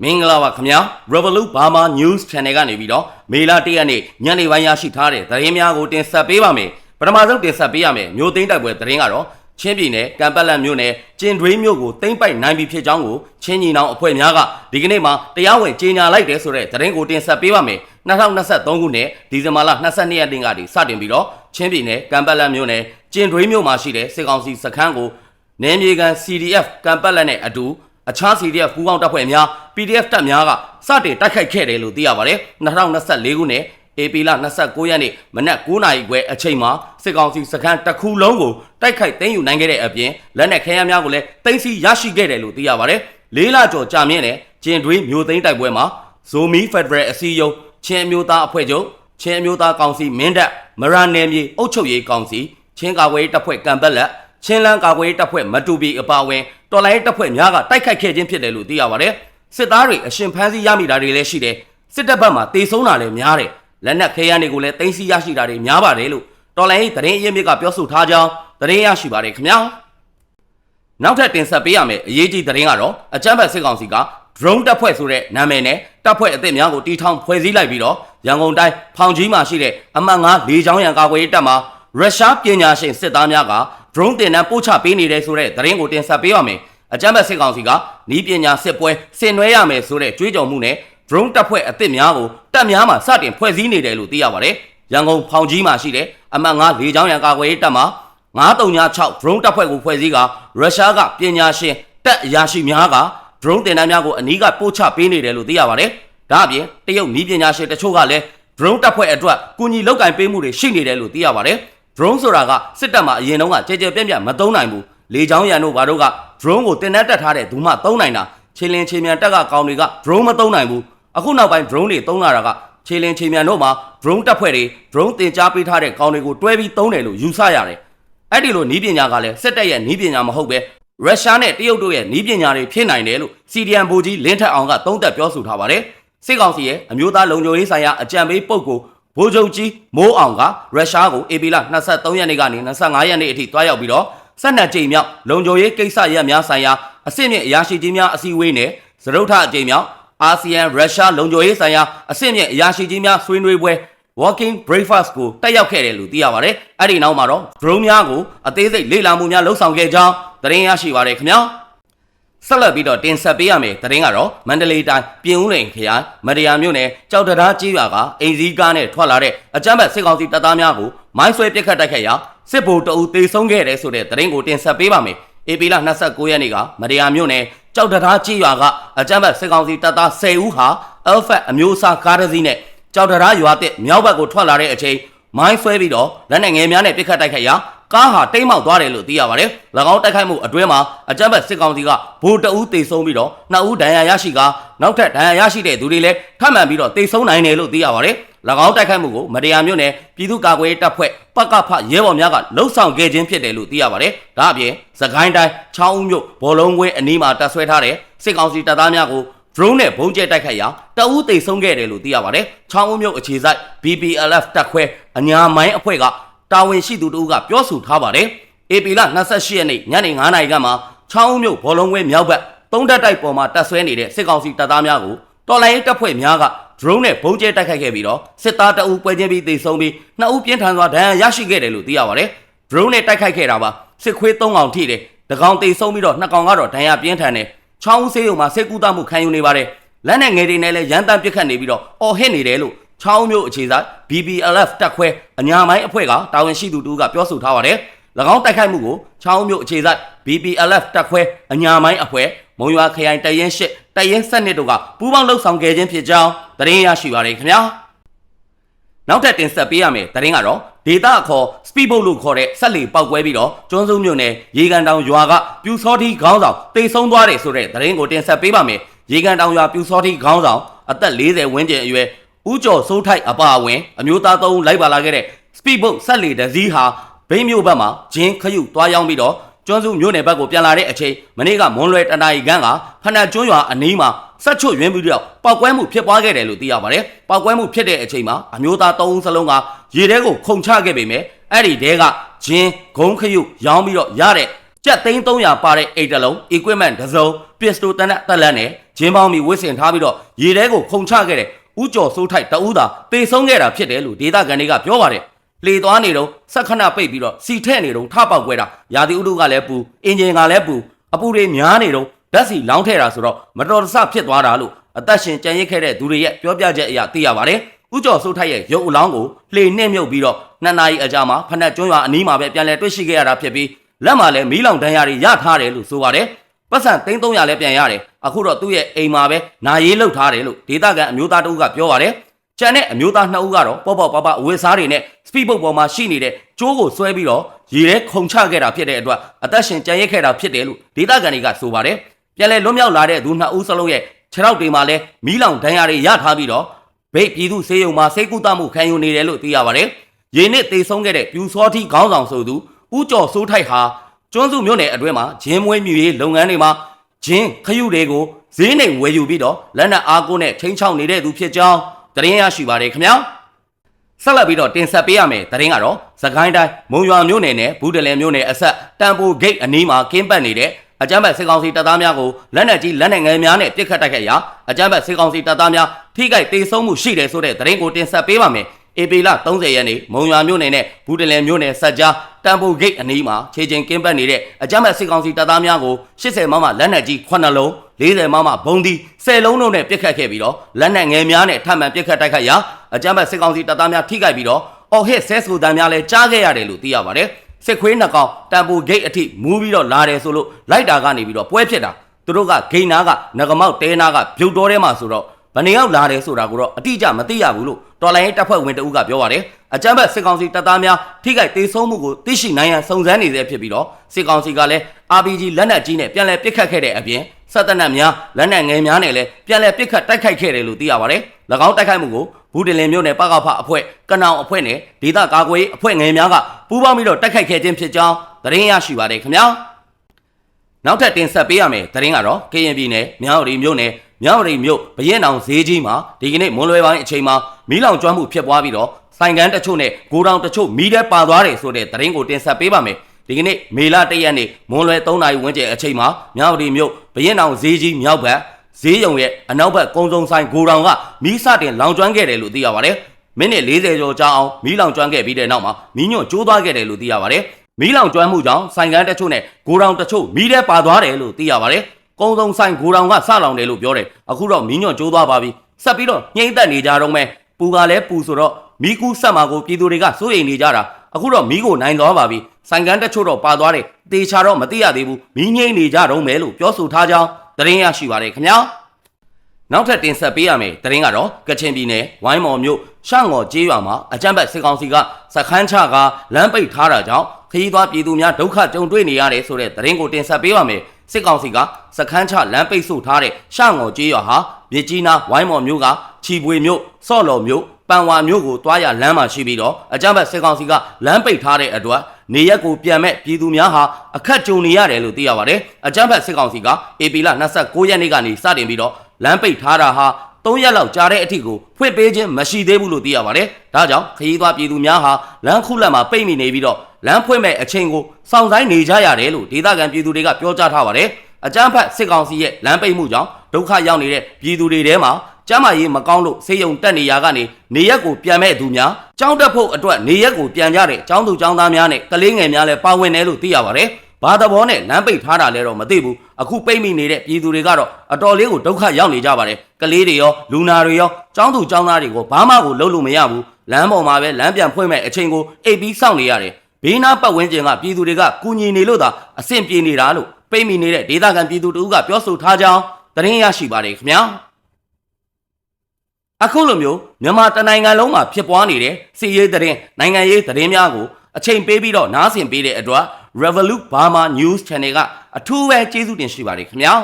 မင်္ဂလာပါခင်ဗျာ Revolut Burma News Channel ကနေပြီးတော့မေလ1ရက်နေ့ညနေပိုင်းရရှိထားတဲ့သတင်းများကိုတင်ဆက်ပေးပါမယ်ပထမဆုံးတင်ဆက်ပေးရမယ်မြို့သိမ်းတိုက်ပွဲသတင်းကတော့ချင်းပြည်နယ်ကံပတ်လက်မြို့နယ်ကျင်တွေးမြို့ကိုသိမ်းပိုက်နိုင်ပြီဖြစ်ကြောင်းကိုချင်းညီနောင်အဖွဲ့များကဒီကနေ့မှတရားဝင်ကြေညာလိုက်တယ်ဆိုတဲ့သတင်းကိုတင်ဆက်ပေးပါမယ်2023ခုနှစ်ဒီဇင်ဘာလ22ရက်နေ့ကနေစတင်ပြီးတော့ချင်းပြည်နယ်ကံပတ်လက်မြို့နယ်ကျင်တွေးမြို့မှာရှိတဲ့စစ်ကောင်စီစခန်းကိုနယ်မြေကန် CDF ကံပတ်လက်နဲ့အတူ အခြား CDF ပူးပေါင်းတပ်ဖွဲ့များ PDF တပ်များကစတင်တိုက်ခိုက်ခဲ့တယ်လို့သိရပါတယ်2024ခုနှစ် AP လ29ရက်နေ့မနက်9:00နာရီခွဲအချိန်မှာစစ်ကောင်စီစခန်းတစ်ခုလုံးကိုတိုက်ခိုက်သိမ်းယူနိုင်ခဲ့တဲ့အပြင်လက်နက်ခဲယမ်းများကိုလည်းသိမ်းဆည်းရရှိခဲ့တယ်လို့သိရပါတယ်လေးလကျော်ကြာမြင့်တဲ့ကျင်တွင်းမျိုးသိမ်းတိုက်ပွဲမှာဇိုမီဖက်ဒရယ်အစည်းအရုံးချင်းအမျိုးသားအဖွဲ့ချုပ်ချင်းအမျိုးသားကောင်စီမင်းတပ်မရနယ်မြေအုပ်ချုပ်ရေးကောင်စီချင်းကာကွယ်ရေးတပ်ဖွဲ့ကံပက်လက်ချင်းလန်းကာကွယ်ရေးတပ်ဖွဲ့မတူပီအပါအဝင် တော်လိုင်းတပ်ဖွဲ့များကတိုက်ခိုက်ခဲ့ခြင်းဖြစ်တယ်လို့သိရပါတယ်စစ်သားတွေအရှင်ဖမ်းဆီးရမိတာတွေလည်းရှိတယ်စစ်တပ်ဘက်မှာတေဆုံးတာလည်းများတယ်လက်နက်ခဲယမ်းတွေကိုလည်းတင်စီရရှိတာတွေများပါတယ်လို့တော်လိုင်းသတင်းအရင်းမြစ်ကပြောဆိုထားကြောင်းသတင်းရရှိပါတယ်ခင်ဗျာနောက်ထပ်တင်ဆက်ပေးရမယ့်အရေးကြီးသတင်းကတော့အကြမ်းဖက်စစ်ကောင်စီက drone တပ်ဖွဲ့ဆိုတဲ့နာမည်နဲ့တပ်ဖွဲ့အသစ်များကိုတီထောင်ဖွဲ့စည်းလိုက်ပြီးတော့ရန်ကုန်တိုင်းဖောင်ကြီးမှာရှိတဲ့အမှတ်9လေကြောင်းရန်ကာကွယ်ရေးတပ်မှာရုရှားပညာရှင်စစ်သားများက drone တင်တန်းပို့ချပေးနေတယ်ဆိုတဲ့သတင်းကိုတင်ဆက်ပေးပါမယ်အကြမ်းဖက်စစ်ကောင်စီကနီးပညာစစ်ပွဲဆင်နွှဲရမယ်ဆိုတဲ့ကြွေးကြော်မှုနဲ့ drone တပ်ဖွဲ့အသစ်များကိုတပ်များမှစတင်ဖွဲ့စည်းနေတယ်လို့သိရပါတယ်ရန်ကုန်ဖောင်ကြီးမှာရှိတဲ့အမှတ်9လေကြောင်းရန်ကာကွယ်ရေးတပ်မှာ936 drone တပ်ဖွဲ့ကိုဖွဲ့စည်းကရုရှားကပညာရှင်တပ်အရာရှိများက drone တင်တန်းများကိုအနီးကပို့ချပေးနေတယ်လို့သိရပါတယ်။ဒါအပြင်တရုတ်နီးပညာရှင်တချို့ကလည်း drone တပ်ဖွဲ့အတွက်ကူညီလောက်ကင်ပေးမှုတွေရှိနေတယ်လို့သိရပါတယ်။ drone ဆိုတာကစစ်တပ်မှာအရင်တုန်းကကြဲကြဲပြန့်ပြန့်မသုံးနိုင်ဘူး။လေကြောင်းရန်တို့ဘာတို့က drone ကိုတင်တန်းတက်ထားတဲ့ဒူးမှသုံးနိုင်တာ။ချင်းလင်းချင်းမြန်တက်ကကောင်တွေက drone မသုံးနိုင်ဘူး။အခုနောက်ပိုင်း drone တွေသုံးလာတာကချင်းလင်းချင်းမြန်တို့မှာ drone တပ်ဖွဲ့တွေ drone တင်ကြားပေးထားတဲ့ကောင်တွေကိုတွဲပြီးသုံးတယ်လို့ယူဆရတယ်။အဲ့ဒီလိုနီးပညာကလည်းစစ်တပ်ရဲ့နီးပညာမဟုတ်ပဲရုရှားနဲ့တရုတ်တို့ရဲ့နီးပညာတွေဖြစ်နိုင်တယ်လို့စီဒီအမ်ဘူကြီးလင်းထက်အောင်ကသုံးသပ်ပြောဆိုထားပါတယ်။စစ်ကောင်စီရဲ့အမျိုးသားလုံခြုံရေးဆိုင်ရာအကြံပေးပုဂ္ဂိုလ် ဗိုလ်ချုပ်ကြီးမိုးအောင်ကရုရှားကိုအေပီလာ23ရက်နေ့ကနေ25ရက်နေ့အထိတွားရောက်ပြီးတော့ဆက်နက်ကြိမ်မြောက်လုံခြုံရေးကိစ္စရပ်များဆိုင်ရာအဆင့်မြင့်အရာရှိကြီးများအစည်းအဝေးနဲ့သရုတ်ထအကြိမ်မြောက်အာဆီယံရုရှားလုံခြုံရေးဆိုင်ရာအဆင့်မြင့်အရာရှိကြီးများဆွေးနွေးပွဲ walking breakfast ကိုတက်ရောက်ခဲ့တယ်လို့သိရပါတယ်။အဲ့ဒီနောက်မှာတော့ drone များကိုအသေးစိတ်လေ့လာမှုများလှုပ်ဆောင်ခဲ့ကြောင်းသတင်းရရှိပါရခင်ဗျာ။ ဆက်လက်ပြီးတော့တင်ဆက်ပေးရမယ်သတင်းကတော့မန္တလေးတိုင်းပြင်ဦးလိန်ခရိုင်မရယာမြို့နယ်ကြောက်တရားကြီးရွာကအိမ်စည်းကားနဲ့ထွက်လာတဲ့အကြမ်းဖက်စစ်ကောင်စီတပ်သားများကိုမိုင်းဆွဲပစ်ခတ်တိုက်ခိုက်ရာစစ်ဗိုလ်တအူတေဆုံးခဲ့တယ်ဆိုတဲ့သတင်းကိုတင်ဆက်ပေးပါမယ်။ AP လ29ရက်နေ့ကမရယာမြို့နယ်ကြောက်တရားကြီးရွာကအကြမ်းဖက်စစ်ကောင်စီတပ်သား10ဦးဟာ Alpha အမျိုးအစားကားတစ်စီးနဲ့ကြောက်တရားရွာတဲ့မြောက်ဘက်ကိုထွက်လာတဲ့အချိန်မိုင်းဆွဲပြီးတော့လက်နက်ငယ်များနဲ့ပစ်ခတ်တိုက်ခိုက်ရာ ကားဟာတိတ်မောက်သွားတယ်လို့သိရပါတယ်။၎င်းတိုက်ခိုက်မှုအတွင်းမှာအကြမ်းဖက်စစ်ကောင်စီကဗိုလ်တအူးတေဆုံးပြီးတော့နှစ်ဦးဒဏ်ရာရရှိကနောက်ထပ်ဒဏ်ရာရရှိတဲ့သူတွေလည်းထပ်မံပြီးတော့တေဆုံးနိုင်တယ်လို့သိရပါတယ်။၎င်းတိုက်ခိုက်မှုကိုမတရားမျိုးနဲ့ပြည်သူ့ကာကွယ်ရေးတပ်ဖွဲ့ပကဖရဲဘော်များကလှုပ်ဆောင်ခဲ့ခြင်းဖြစ်တယ်လို့သိရပါတယ်။ဒါအပြင်သခိုင်းတိုင်းချောင်းဦးမြို့ဘောလုံးကွင်းအနီးမှာတပ်ဆွဲထားတဲ့စစ်ကောင်စီတပ်သားများကို drone နဲ့ဘုံကျဲတိုက်ခိုက်ရာတအူးသိဆုံးခဲ့တယ်လို့သိရပါတယ်။ချောင်းဦးမြို့အခြေစိုက် BPLF တပ်ခွဲအညာမိုင်းအဖွဲ့က တာဝန်ရှိသူတို့ကပြောဆိုထားပါတယ်။ AP လ28ရက်နေ့ညနေ9:00နာရီကမှချောင်းဦးမြို့ဘောလုံးကွင်းမြောက်ဘက်သုံးတက်တိုက်ပေါ်မှာတပ်ဆွဲနေတဲ့စစ်ကောင်စီတပ်သားများကိုတော်လိုင်းရေးတပ်ဖွဲ့များက drone နဲ့ဘုံကျဲတိုက်ခိုက်ခဲ့ပြီးတော့စစ်သားတအူးပွဲချင်းပြီးသိဆုံးပြီးနှစ်ဦးပြင်းထန်စွာဒဏ်ရာရရှိခဲ့တယ်လို့သိရပါတယ်။ drone နဲ့တိုက်ခိုက်ခဲ့တာပါစစ်ခွေး၃កောင်ထိတယ်။တကောင်သိဆုံးပြီးတော့နှစ်ကောင်ကတော့ဒဏ်ရာပြင်းထန်တယ်။ချောင်းဦးဆေးရုံမှာစစ်ကူတမှုခံယူနေပါတယ်။လက်နဲ့ငယ်တွေနဲ့လည်းရန်တမ်းပစ်ခတ်နေပြီးတော့အော်ဟစ်နေတယ်လို့ ချောင်းမျိုးအခြေစိုက် BBLF တက်ခွဲအညာမိုင်းအဖွဲ့ကတာဝန်ရှိသူတူကပြောဆိုထားပါတယ်။၎င်းတိုက်ခိုက်မှုကိုချောင်းမျိုးအခြေစိုက် BBLF တက်ခွဲအညာမိုင်းအဖွဲ့မုံရွာခရိုင်တရင်ရှစ်တရင်ဆက်နှစ်တို့ကပူးပေါင်းလှုပ်ဆောင်ခဲ့ခြင်းဖြစ်ကြောင်းသတင်းရရှိပါရခင်ဗျာ။နောက်ထပ်တင်ဆက်ပေးရမယ်သတင်းကတော့ဒေတာအခေါ် speedboat လို့ခေါ်တဲ့ဆက်လီပောက်ကွဲပြီးတော့ကျွန်းစုံမြို့နယ်ရေကန်တောင်ရွာကပြူစောတိခေါင်းဆောင်တိတ်ဆုံးသွားတယ်ဆိုတဲ့သတင်းကိုတင်ဆက်ပေးပါမယ်။ရေကန်တောင်ရွာပြူစောတိခေါင်းဆောင်အသက်40ဝန်းကျင်အရွယ် ဦးကျော်စိုးထိုက်အပါအဝင် အမျိုးသားသုံးဦးလိုက်ပါလာခဲ့တဲ့ speedboat ဆက်လီတစည်းဟာဘိန်းမြို့ဘက်မှာဂျင်းခရုသွားရောက်ပြီးတော့ကျွန်းစုမြို့နယ်ဘက်ကိုပြန်လာတဲ့အချိန်မနေ့ကမွန်လွယ်တနာရီခန်းကဖနက်ကျွန်းရွာအနီးမှာဆက်ချွတ်ယွင်းပြီးတော့ပောက်ကွဲမှုဖြစ်ပွားခဲ့တယ်လို့သိရပါတယ်။ပောက်ကွဲမှုဖြစ်တဲ့အချိန်မှာအမျိုးသား၃ဦးစလုံးကရေထဲကိုခုန်ချခဲ့ပေမဲ့အဲ့ဒီတဲကဂျင်းဂုံးခရုရောင်းပြီးတော့ရတဲ့ကြက်သိန်း300ပါတဲ့အိတ်တလုံး equipment တစ်စုံ pistol တနက်တက်လက်နဲ့ဂျင်းပေါင်းပြီးဝစ်စင်ထားပြီးတော့ရေထဲကိုခုန်ချခဲ့တဲ့ ဥကျော်စိုးထိုက်တဦးသာတေဆုံးခဲ့တာဖြစ်တယ်လို့ဒေသခံတွေကပြောပါတယ်လေသွားနေတော့ဆက်ခဏပိတ်ပြီးတော့စီထဲ့နေတော့ထပေါက်ကွဲတာရာသီဥတုကလည်းပူအင်ဂျင်ကလည်းပူအပူတွေများနေတော့ဓာတ်စီလောင်းထဲတာဆိုတော့မတော်တဆဖြစ်သွားတာလို့အသက်ရှင်ကြံရစ်ခဲ့တဲ့သူတွေရဲ့ပြောပြချက်အရသိရပါတယ်ဥကျော်စိုးထိုက်ရဲ့ရုပ်အလောင်းကိုလှေနှင့်မြုပ်ပြီးတော့နှစ်နာရီအကြာမှာဖနက်ကျွန်းရွာအနီးမှာပဲပြန်လည်တွေ့ရှိခဲ့ရတာဖြစ်ပြီးလက်မှာလည်းမီးလောင်တန်းရတွေရထားတယ်လို့ဆိုပါတယ် ပတ်စံ3300လည်းပြန်ရတယ်အခုတော့သူ့ရဲ့အိမ်မှာပဲနာရေးလှုပ်ထားတယ်လို့ဒေသခံအမျိုးသားတဦးကပြောပါတယ်ကျန်တဲ့အမျိုးသားနှစ်ဦးကတော့ပေါ့ပေါ့ပပအဝေစားတွေနဲ့စပီဘုတ်ပေါ်မှာရှိနေတဲ့ကျိုးကိုဆွဲပြီးတော့ရေထဲခုန်ချခဲ့တာဖြစ်တဲ့အတွက်အသက်ရှင်ကြံရစ်ခဲ့တာဖြစ်တယ်လို့ဒေသခံတွေကဆိုပါတယ်ပြန်လည်လွတ်မြောက်လာတဲ့သူနှစ်ဦးစလုံးရဲ့ခြေထောက်တွေမှာလည်းမီးလောင်ဒဏ်ရာတွေရထားပြီးတော့ဗိတ်ပြည်သူစေယုံမှာစိတ်ကူးတမှုခံယူနေတယ်လို့သိရပါတယ်ရေနစ်တေဆုံးခဲ့တဲ့ပြူစောတိခေါင်းဆောင်ဆိုသူဦးကျော်စိုးထိုက်ဟာ ကျွန်းစုမြို့နယ်အတွင်းမှာဂျင်းမွေးမြူရေးလုပ်ငန်းတွေမှာဂျင်းခရုတွေကိုဈေးနှိမ်ဝယ်ယူပြီးတော့လက်နက်အားကိုးနဲ့ချင်းချောက်နေတဲ့သူဖြစ်ကြောင်းသတင်းရရှိပါတယ်ခင်ဗျာဆက်လက်ပြီးတော့တင်ဆက်ပေးရမယ်သတင်းကတော့သခိုင်းတိုင်းမုံရွာမြို့နယ်နဲ့ဘူးတလင်မြို့နယ်အဆက်တန်ပိုဂိတ်အနီးမှာကင်းပတ်နေတဲ့အကြမ်းဖက်စစ်ကောင်စီတပ်သားများကိုလက်နက်ကြီးလက်နက်ငယ်များနဲ့ပစ်ခတ်တိုက်ခိုက်ရာအကြမ်းဖက်စစ်ကောင်စီတပ်သားများထိခိုက်ဒေဆုံးမှုရှိတယ်ဆိုတဲ့သတင်းကိုတင်ဆက်ပေးပါမယ်။ ဧပြီလ30ရက်နေ့မုံရွာမြို့နယ်နဲ့ဘူးတလင်မြို့နယ်ဆက်ကြားတန်ပိုဂိတ်အနီးမှာခြေချင်းကင်းပတ်နေတဲ့အကြမ်းဖက်စစ်ကောင်စီတပ်သားများကို80မမလက်နက်ကြီး9လုံး40မမဘုံဒီ10လုံးတို့နဲ့ပစ်ခတ်ခဲ့ပြီးတော့လက်နက်ငယ်များနဲ့ထပ်မံပစ်ခတ်တိုက်ခိုက်ရာအကြမ်းဖက်စစ်ကောင်စီတပ်သားများထိခိုက်ပြီးတော့အော်ဟစ်ဆဲဆူတန်းများလည်းကြားခဲ့ရတယ်လို့သိရပါတယ်။စစ်ခွေးနှစ်ကောင်တန်ပိုဂိတ်အထိမူးပြီးတော့လာတယ်ဆိုလို့လိုက်တာကနေပြီးတော့ပွဲဖြစ်တာသူတို့ကဂိတ်နာကငကမောက်တဲနာကပြုတ်တော်ထဲမှာဆိုတော့ဘယ်နေရောက်လာတယ်ဆိုတာကိုတော့အတိအကျမသိရဘူးလို့ တော်လိုင်းရေးတပ်ဖွဲ့ဝင်တဦးကပြောပါတယ်အကြမ်းဖက်စစ်ကောင်စီတပ်သားများထိခိုက်ဒေဆုံးမှုကိုသိရှိနိုင်ရန်စုံစမ်းနေသေးဖြစ်ပြီးတော့စစ်ကောင်စီကလည်း RPG လက်နက်ကြီးနဲ့ပြန်လည်ပစ်ခတ်ခဲ့တဲ့အပြင်စက်တနက်များလက်နက်ငယ်များနဲ့လည်းပြန်လည်ပစ်ခတ်တိုက်ခိုက်ခဲ့တယ်လို့သိရပါတယ်၎င်းတိုက်ခိုက်မှုကိုဘူးတင်လင်မြို့နယ်ပကဖအဖွဲ့ကနောင်အဖွဲ့နဲ့ဒေသကာကွယ်ရေးအဖွဲ့ငယ်များကပူးပေါင်းပြီးတော့တိုက်ခိုက်ခဲ့ခြင်းဖြစ်ကြောင်းသတင်းရရှိပါတယ်ခင်ဗျာ နောက်ထပ်တင်ဆက်ပေးရမယ်သတင်းကတော့ကရင်ပြည်နယ်မြောက်ရီမြို့နယ်မြောက်ရီမြို့ဘရင်အောင်ဈေးကြီးမှာဒီကနေ့မွန်လွယ်ပိုင်းအချိန်မှာမီးလောင်ကျွမ်းမှုဖြစ်ပွားပြီးတော့ဆိုင်ကန်တချို့နဲ့ဂိုဒေါင်တချို့မီးထဲပါသွားတယ်ဆိုတဲ့သတင်းကိုတင်ဆက်ပေးပါမယ်ဒီကနေ့မေလ၁ရက်နေ့မွန်လွယ်3နာရီဝန်းကျင်အချိန်မှာမြောက်ရီမြို့ဘရင်အောင်ဈေးကြီးမြောက်ဘက်ဈေးရုံရဲ့အနောက်ဘက်ကုန်းစုံဆိုင်ဂိုဒေါင်ကမီးစတင်လောင်ကျွမ်းခဲ့တယ်လို့သိရပါတယ်မိနစ်40ကျော်ကြာအောင်မီးလောင်ကျွမ်းခဲ့ပြီးတဲ့နောက်မှာမီးညွန့်ကျိုးသွားခဲ့တယ်လို့သိရပါတယ် မီးလောင်ကျွမ်းမှုကြောင့်ဆိုင်ကန်တချို့နဲ့ဂိုဒေါင်တချို့မီးထဲပါသွားတယ်လို့သိရပါတယ်ကုန်းစုံဆိုင်ဂိုဒေါင်ကစလောင်တယ်လို့ပြောတယ်အခုတော့မီးညွန့်ကျိုးသွားပါပြီဆက်ပြီးတော့ညှိမ့်သက်နေကြတော့မယ်ပူကလည်းပူဆိုတော့မီးကူးဆက်မှာကိုပြည်သူတွေကစိုးရိမ်နေကြတာအခုတော့မီးကိုနိုင်သွားပါပြီဆိုင်ကန်တချို့တော့ပါသွားတယ်တေချာတော့မသိရသေးဘူးမီးငိမ့်နေကြတော့မယ်လို့ပြောဆိုထားကြောင်းသတင်းရရှိပါတယ်ခင်ဗျာနောက်ထပ်တင်ဆက်ပေးရမယ်သတင်းကတော့ကချင်ပြည်နယ်ဝိုင်းမော်မြို့ရှငေါ်ကျေးရွာမှာအကြမ်းဖက်စစ်ကောင်စီကစခန်းချကလမ်းပိတ်ထားတာကြောင့် ခရီးသွားပြည်သူများဒုက္ခကြုံတွေ့နေရတယ်ဆိုတဲ့သတင်းကိုတင်ဆက်ပေးပါမယ်စစ်ကောင်စီကစခန်းချလမ်းပိတ်ဆို့ထားတဲ့ရှငေါ်ကျေးရွာဟာမြစ်ကြီးနားဝိုင်းမော်မြို့ကချီပွေမြို့စော့လော်မြို့ပန်ဝါမြို့ကိုတွားရလမ်းမှာရှိပြီးတော့အကြမ်းဖက်စစ်ကောင်စီကလမ်းပိတ်ထားတဲ့အတွက်နေရက်ကိုပြန်မဲ့ပြည်သူများဟာအခက်ကြုံနေရတယ်လို့သိရပါတယ်အကြမ်းဖက်စစ်ကောင်စီက AP လ29ရက်နေ့ကနေစတင်ပြီးတော့လမ်းပိတ်ထားတာဟာ3ရက်လောက်ကြာတဲ့အထိကိုဖွင့်ပေးခြင်းမရှိသေးဘူးလို့သိရပါတယ်။ဒါကြောင့်ခရီးသွားပြည်သူများဟာလမ်းခုလက်မှာပိတ်မိနေပြီးတော့ လမ်းဖွင့်မဲ့အချိန်ကိုစောင့်ဆိုင်နေကြရတယ်လို့ဒေသခံပြည်သူတွေကပြောကြားထားပါတယ်။အကြမ်းဖက်စစ်ကောင်စီရဲ့လမ်းပိတ်မှုကြောင့်ဒုက္ခရောက်နေတဲ့ပြည်သူတွေထဲမှာကျမ်းမာရေးမကောင်းလို့ဆေးရုံတက်နေရကနေနေရက်ကိုပြန်မဲ့သူများကြောင်းတက်ဖို့အတွက်နေရက်ကိုပြန်ကြတဲ့ကျောင်းသူကျောင်းသားများနဲ့ကလေးငယ်များလည်းပါဝင်တယ်လို့သိရပါတယ်။ဘာသဘောနဲ့လမ်းပိတ်ထားတာလဲတော့မသိဘူး။အခုပိတ်မိနေတဲ့ပြည်သူတွေကတော့အတော်လေးကိုဒုက္ခရောက်နေကြပါတယ်။ကလေးတွေရောလူနာတွေရောကျောင်းသူကျောင်းသားတွေကိုဘာမှကိုလုပ်လို့မရဘူး။လမ်းပေါ်မှာပဲလမ်းပြန်ဖွင့်မဲ့အချိန်ကိုအိပ်ပြီးစောင့်နေရတယ် ဘေးနားပတ်ဝန်းကျင်ကပြည်သူတွေကကူညီနေလို့သာအဆင်ပြေနေတာလို့ပိတ်မိနေတဲ့ဒေသခံပြည်သူတို့ကပြောဆိုထားကြောင်းသတင်းရရှိပါတယ်ခင်ဗျာအခုလိုမျိုးမြန်မာတနိုင်ငံလုံးမှာဖြစ်ပွားနေတဲ့စီရေးသတင်းနိုင်ငံရေးသတင်းများကိုအချိန်ပေးပြီးတော့နားဆင်ပေးတဲ့အတွက် Revolut Burma News Channel ကအထူးပဲကျေးဇူးတင်ရှိပါတယ်ခင်ဗျာ